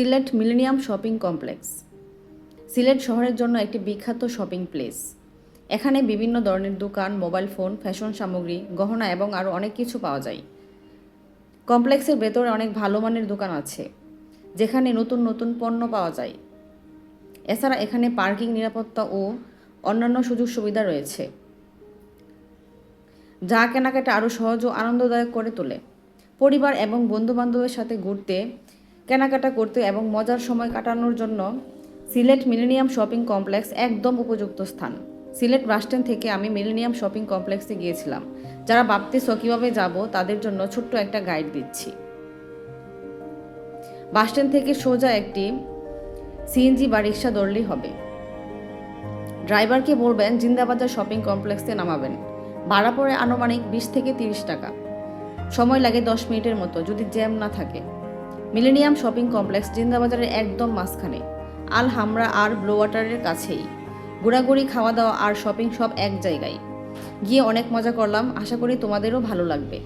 Sylhet millennium shopping complex. Sylhet শহরের জন্য একটি বিখ্যাত শপিং প্লেস। এখানে বিভিন্ন ধরনের দোকান, মোবাইল ফোন, ফ্যাশন সামগ্রী, গহনা এবং আরও অনেক কিছু পাওয়া যায়। কমপ্লেক্সের ভেতরে অনেক ভালো মানের দোকান আছে, যেখানে নতুন নতুন পণ্য পাওয়া যায়। এছাড়া এখানে পার্কিং নিরাপত্তা ও অন্যান্য সুযোগ সুবিধা রয়েছে, যা কেনাকাটা আরও সহজ ও আনন্দদায়ক করে তোলে। পরিবার এবং বন্ধুবান্ধবের সাথে ঘুরতে কেনাকাটা করতে এবং মজার সময় কাটানোর জন্য সিলেট মিলেনিয়াম শপিং কমপ্লেক্স একদম উপযুক্ত স্থান। সিলেট বাসস্ট্যান্ড থেকে আমি মিলেনিয়াম শপিং কমপ্লেক্সে গিয়েছিলাম। যারা ভাবতেছ কীভাবে যাব, তাদের জন্য ছোট্ট একটা গাইড দিচ্ছি। বাসস্ট্যান্ড থেকে সোজা একটি সিএনজি বা রিক্সা ধরলেই হবে। ড্রাইভারকে বলবেন, জিন্দাবাজার শপিং কমপ্লেক্সে নামাবেন। ভাড়া পড়ে আনুমানিক বিশ থেকে তিরিশ টাকা। সময় লাগে দশ মিনিটের মতো, যদি জ্যাম না থাকে। মিলেনিয়াম শপিং কমপ্লেক্স জিন্দাবাজারের একদম মাঝখানে। আল হামরা আর ব্লো ওয়াটারের কাছেই। ঘোরাঘুরি, খাওয়া দাওয়া আর শপিং সব এক জায়গায়। গিয়ে অনেক মজা করলাম। আশা করি তোমাদেরও ভালো লাগবে।